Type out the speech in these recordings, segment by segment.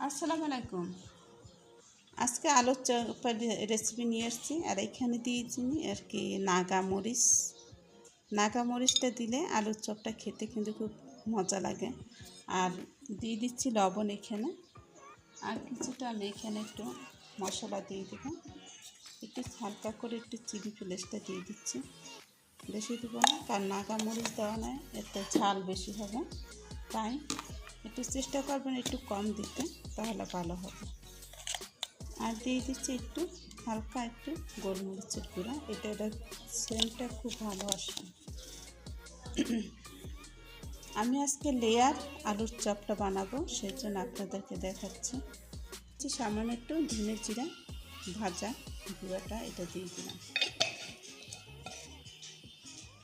আসসালামু আলাইকুম। আজকে আলুর চপের রেসিপি নিয়ে এসেছি আর এখানে দিয়েছি আর কি নাগা মরিচ। নাগা মরিচটা দিলে আলুর চপটা খেতে কিন্তু খুব মজা লাগে। আর দিয়ে দিচ্ছি লবণ এখানে। আর কিছুটা আমি এখানে একটু মশলা দিয়ে দেবো। একটু হালকা করে একটু চিলি ফ্লেসটা দিয়ে দিচ্ছি। বেশি দেবো না, কারণ নাগা মরিচ দেওয়া নয়, এতে ঝাল বেশি হবে। তাই একটু চেষ্টা করবেন একটু কম দিতে, তাহলে ভালো হবে। আর দিয়ে দিচ্ছি একটু, হালকা একটু গোলমরিচের গুঁড়া। এটা এটা সেন্টটা খুব ভালো আসবে আমি আজকে লেয়ার আলুর চপটা বানাবো সেই জন্য আপনাদেরকে দেখাচ্ছি। যে সামান্য একটু ধনে জিরা ভাজা গুঁড়াটা এটা দিয়ে দিলাম।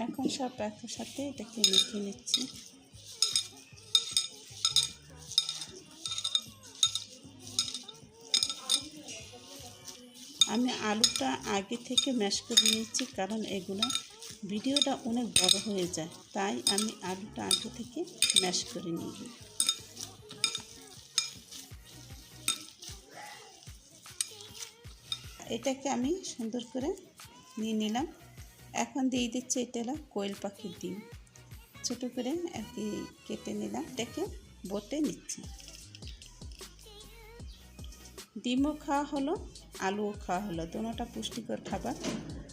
এখন সব একসাথে এটাকে মেখে নিচ্ছি। আমি আলুটা আগে থেকে ম্যাশ করে নিয়েছি, কারণ এগুলো ভিডিওটা অনেক বড় হয়ে যায়। তাই আমি আলুটা আগে থেকে ম্যাশ করে নিই এটাকে আমি সুন্দর করে নিয়ে নিলাম। এখন দিয়ে দিচ্ছি এটা হলো কোয়েল পাখির ডিম। ছোটো করে কি কেটে নিলাম। এটাকে বটে নিচ্ছি। ডিমও খাওয়া হলো। আলুও খাওয়া হলো। দোনোটা পুষ্টিকর খাবার।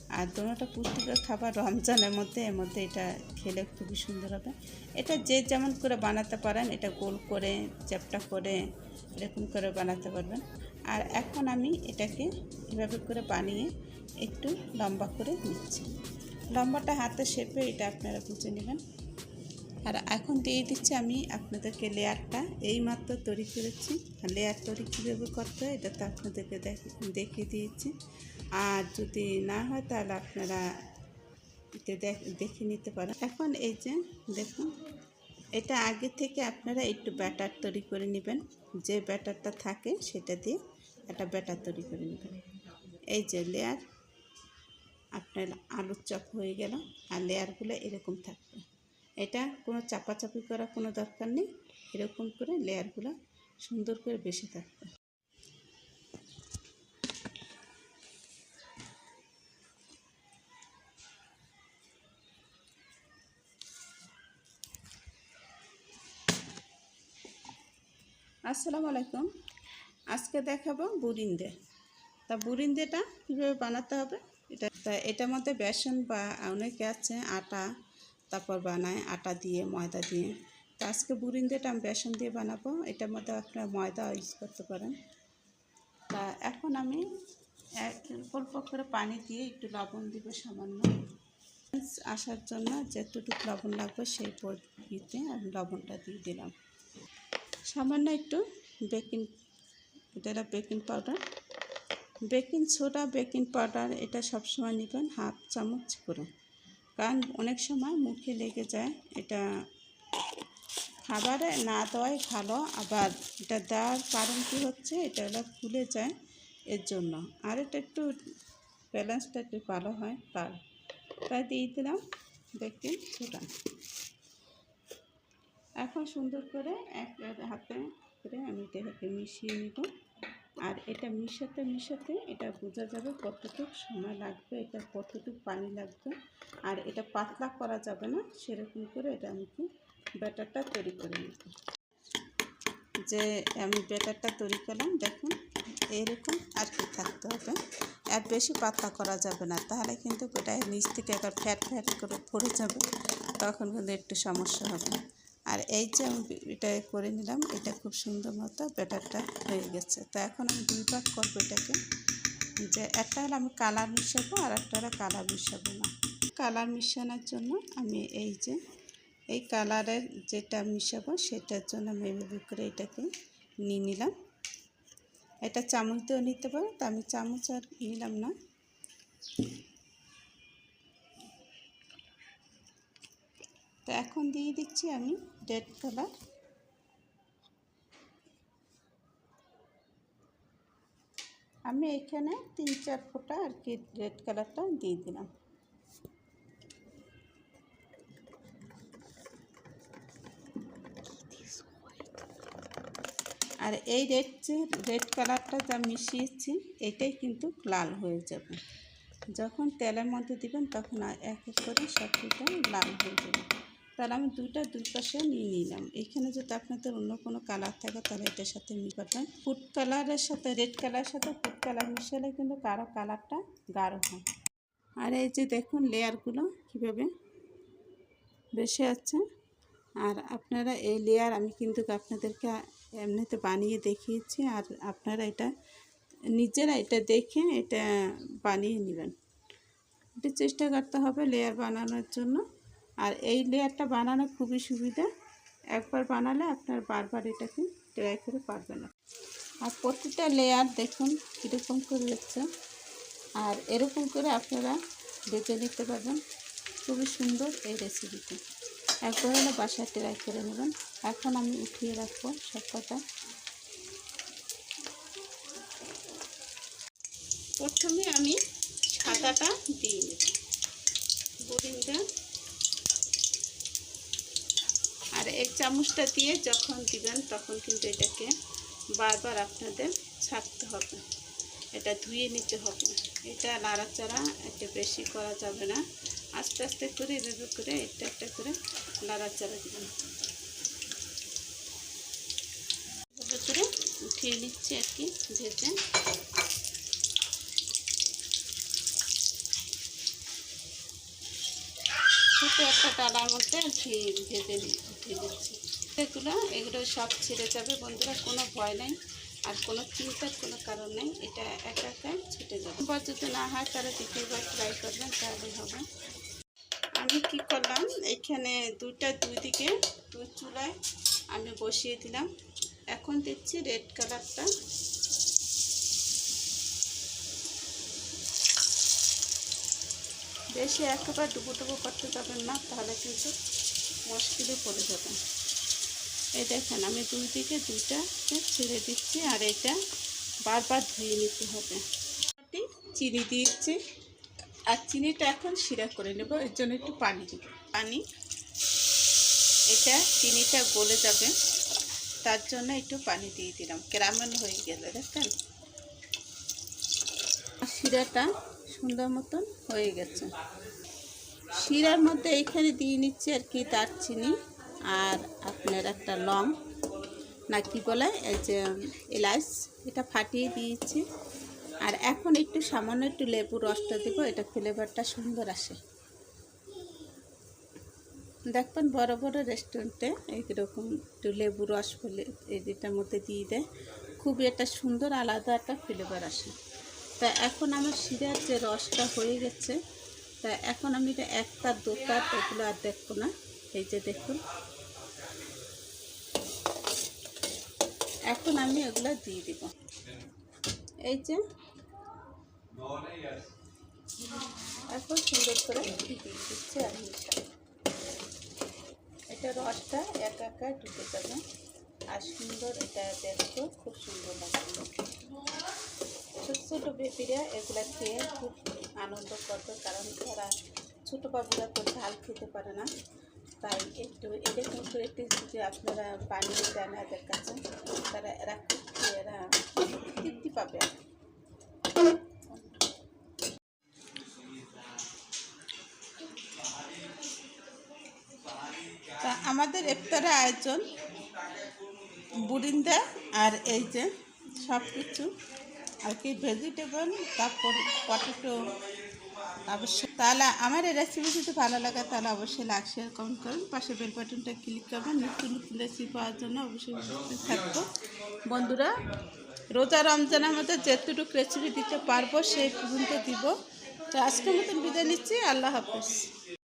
আর দোনোটা পুষ্টিকর খাবার রমজানের মধ্যে, এর মধ্যে এটা খেলে খুবই সুন্দর হবে। এটা যে যেমন করে বানাতে পারেন, এটা গোল করে, চ্যাপটা করে, এরকম করে বানাতে পারবেন। আর এখন আমি এটাকে এভাবে করে বানিয়ে একটু লম্বা করে নিচ্ছি। লম্বাটা হাতে শেপে এটা আপনারা বুঝে নেবেন। আর এখন দিয়ে দিচ্ছি আমি আপনাদেরকে লেয়ারটা। এই মাত্র তৈরি করেছি। আর লেয়ার তৈরি কীভাবে করতে হয় এটা তো আপনাদেরকে দেখিয়ে দিয়েছি। আর যদি না হয় তাহলে আপনারা এটা দেখে নিতে পারেন। এখন এই যে দেখুন, এটা আগে থেকে আপনারা একটু ব্যাটার তৈরি করে নেবেন। যে ব্যাটারটা থাকে সেটা দিয়ে একটা ব্যাটার তৈরি করে নেবেন। এই যে লেয়ার, আপনার আলুর চপ হয়ে গেল। আর লেয়ারগুলো এরকম থাকবে। এটা কোনো চাপাচাপি করা কোনো দরকার নেই। এরকম করে লেয়ারগুলো সুন্দর করে বেশি থাকবে। আসসালামু আলাইকুম। আজকে দেখাবো বুরিন্দে তা বুরিন্দেটা কীভাবে বানাতে হবে? এটা, তা এটার মধ্যে বেসন বা অনেকে আছে আটা তারপর বানায় আটা দিয়ে, ময়দা দিয়ে। তো আজকে বুরিন্দেটা আমি বেসন দিয়ে বানাবো। এটার মধ্যে আপনারা ময়দা ইউজ করতে পারেন। তা এখন আমি এক অল্প করে পানি দিয়ে একটু লবণ দিব সামান্য। আসার জন্য যেতটুকু লবণ লাগবে সেই পদ্ধতিতে আমি লবণটা দিয়ে দিলাম। সামান্য একটু বেকিং এটা baking powder baking soda baking powder এটা সবসময় নেবেন হাফ চামচ করে। কারণ অনেক সময় মুখে লেগে যায়। এটা খাবারে না দেওয়াই ভালো। আবার এটা দেওয়ার কারণ কী হচ্ছে? এটা হলো ফুলে যায় এর জন্য। আর এটা একটু ব্যালেন্সটা একটু ভালো হয় তার। তাই দিয়ে দিলাম। বেকিং সোডা এখন সুন্দর করে এক হাতে করে আমি এটাকে মিশিয়ে নিব। আর এটা মিশাতে মিশাতে এটা বোঝা যাবে কতটুকু সময় লাগবে, এটা কতটুকু পানি লাগবে। আর এটা পাতলা করা যাবে না, সেরকম করে এটা আমি ব্যাটারটা তৈরি করে নিব। যে আমি ব্যাটারটা তৈরি করলাম, দেখুন, এরকম আর কি থাকতে হবে। আর বেশি পাতলা করা যাবে না, তাহলে কিন্তু ওটা নিচ থেকে একবার ফ্যাট ফ্যাট করে পড়ে যাবে, তখন কিন্তু একটু সমস্যা হবে। আর এই যে আমি এটা করে নিলাম, এটা খুব সুন্দর মতো ব্যাটারটা হয়ে গেছে। তো এখন আমি দুই ভাগ করব এটাকে। যে একটা হলো আমি কালার মিশাবো, আর একটা হলো কালার মিশাবো না। কালার মিশানোর জন্য আমি এই যে, এই কালারের যেটা মিশাবো সেটার জন্য আমি এভাবে করে এটাকে নিয়ে নিলাম। এটা চামচ দিয়েও নিতে পারো, তো আমি চামচ আর নিলাম না। তো এখন দিয়ে দিচ্ছি আমি রেড কালার আমি এখানে তিন চার ফোঁটা আর কি রেড কালারটা দিয়ে দিলাম। আর এই রেড যে রেড কালারটা যা মিশিয়েছি, এটাই কিন্তু লাল হয়ে যাবে। যখন তেলের মধ্যে দিবেন, তখন এক এক করে সবজিটা লাল হয়ে যাবে। তাহলে আমি দুইটা দুই পাশে নিয়ে নিলাম। এখানে যদি আপনাদের অন্য কোনো কালার থাকে, তাহলে এটার সাথে মিল করবেন ফুড কালারের সাথে রেড কালারের সাথে ফুড কালার মিশালে কিন্তু কারও কালারটা গাঢ় হয়। আর এই যে দেখুন লেয়ারগুলো কীভাবে বেশি আছে। আর আপনারা এই লেয়ার আমি কিন্তু আপনাদেরকে এমনিতে বানিয়ে দেখিয়েছি, আর আপনারা এটা নিজেরা এটা দেখে এটা বানিয়ে নেবেন। এটা চেষ্টা করতে হবে লেয়ার বানানোর জন্য। আর এই লেয়ারটা বানানো খুবই সুবিধা। একবার বানালে আপনার বারবার এটাকে ট্রাই করে পারবেন। না আর প্রতিটা লেয়ার দেখুন কীরকম করে হচ্ছে। আর এরকম করে আপনারা বেছে নিতে পারবেন। খুবই সুন্দর এই রেসিপিটি একবার হলে বাসায় ট্রাই করে নেবেন। এখন আমি উঠিয়ে রাখব সব কথা প্রথমে আমি সাদাটা দিয়ে নেব। বুড়িটা আর এই চামচটা দিয়ে যখন দিবেন, তখন কিন্তু এটাকে বারবার আপনাদের ছাড়তে হবে। এটা ধুয়ে নিতে হবে। এটা নাড়াচাড়া এটা বেশি করা যাবে না। আস্তে আস্তে করে, এভাবে করে, একটা একটা করে নাড়াচাড়া দিবেন। এভাবে করে উঠিয়ে নিচ্ছি আর কি, ভেজে। ছোটো একটা ডালার মধ্যে ভেজে দিচ্ছি। এগুলো এগুলো সব ছেড়ে যাবে। বন্ধুরা, কোনো ভয় নাই আর কোনো চিন্তার কোনো কারণ নেই। এটা একা একা ছুটে যাবে। বা যদি না হয়, তাহলে দ্বিতীয়বার ট্রাই করবেন তাহলে হবে। আমি কি করলাম? এখানে দুইটা দুই দিকে দুই চুলায় আমি বসিয়ে দিলাম। এখন দিচ্ছি রেড কালারটা বেশি একেবারে ডুবো ডুবো করতে যাবেন না, তাহলে কিন্তু মুশকিলে পড়ে যাবেন এই দেখেন, আমি দুই দিকে দুইটা ছেড়ে দিচ্ছি আর এটা বারবার ধুয়ে নিতে হবে। চিনি দিয়েছি আর চিনিটা এখন শিরা করে নেব, এর জন্য একটু পানি দেব। পানি, এটা চিনিটা গলে যাবে, তার জন্য একটু পানি দিয়ে দিলাম। ক্যারামেল হয়ে গেলে, দেখেন। শিরাটা সুন্দর মতন হয়ে গেছে। শিরার মধ্যে এইখানে দিয়ে নিচ্ছি আর কি দারচিনি আর আপনার একটা লং, না কি বলে, এই যে এলাচ, এটা ফাটিয়ে দিয়েছি। আর এখন একটু সামান্য একটু লেবু রসটা দেবো, এটা ফ্লেভারটা সুন্দর আসে। দেখবেন বড় বড় রেস্টুরেন্টে এইরকম একটু লেবু রস ফেলে এটার মধ্যে দিয়ে দেয়, খুবই একটা সুন্দর আলাদা একটা ফ্লেভার আসে। তা এখন আমার শিরার যে রসটা হয়ে গেছে তা এখন আমি এটা একটা দোতার এগুলো আর দেখব না। এই যে দেখুন। এখন আমি এগুলো দিয়ে দিব। এই যে। এখন সুন্দর করে দিয়ে দিচ্ছে আর এটা রসটা একা একা ঢুকে যাবে। আর সুন্দর এটা দেখতে খুব সুন্দর লাগবে। ছোটো ছোটো বেপিরা এগুলো খেয়ে খুব আনন্দ করবে, কারণ তারা ছোটো বাবুরা তো ঝাল খেতে পারে না। তাই একটু এরকম করে একটু যদি আপনারা বানিয়ে দেন এদের কাছে, তারা এরা এরা তৃপ্তি পাবে। তা আমাদের ইফতারের আয়োজন বুরিন্দা আর এই যে সব কিছু আর কি ভেজিটেবল তারপর পটেটো অবশ্যই তাহলে আমার এই রেসিপি যদি ভালো লাগে, তাহলে অবশ্যই লাইক শেয়ার কমেন্ট করুন পাশে বেল বাটনটা ক্লিক করবেন। নতুন নতুন রেসিপি পাওয়ার জন্য অবশ্যই থাকব। বন্ধুরা, রোজা রমজানের মধ্যে যেটুকু রেসিপি দিতে পারব, সেই পর্যন্ত দিব। তো আজকের মতন বিদায় নিচ্ছি। আল্লাহ হাফিজ।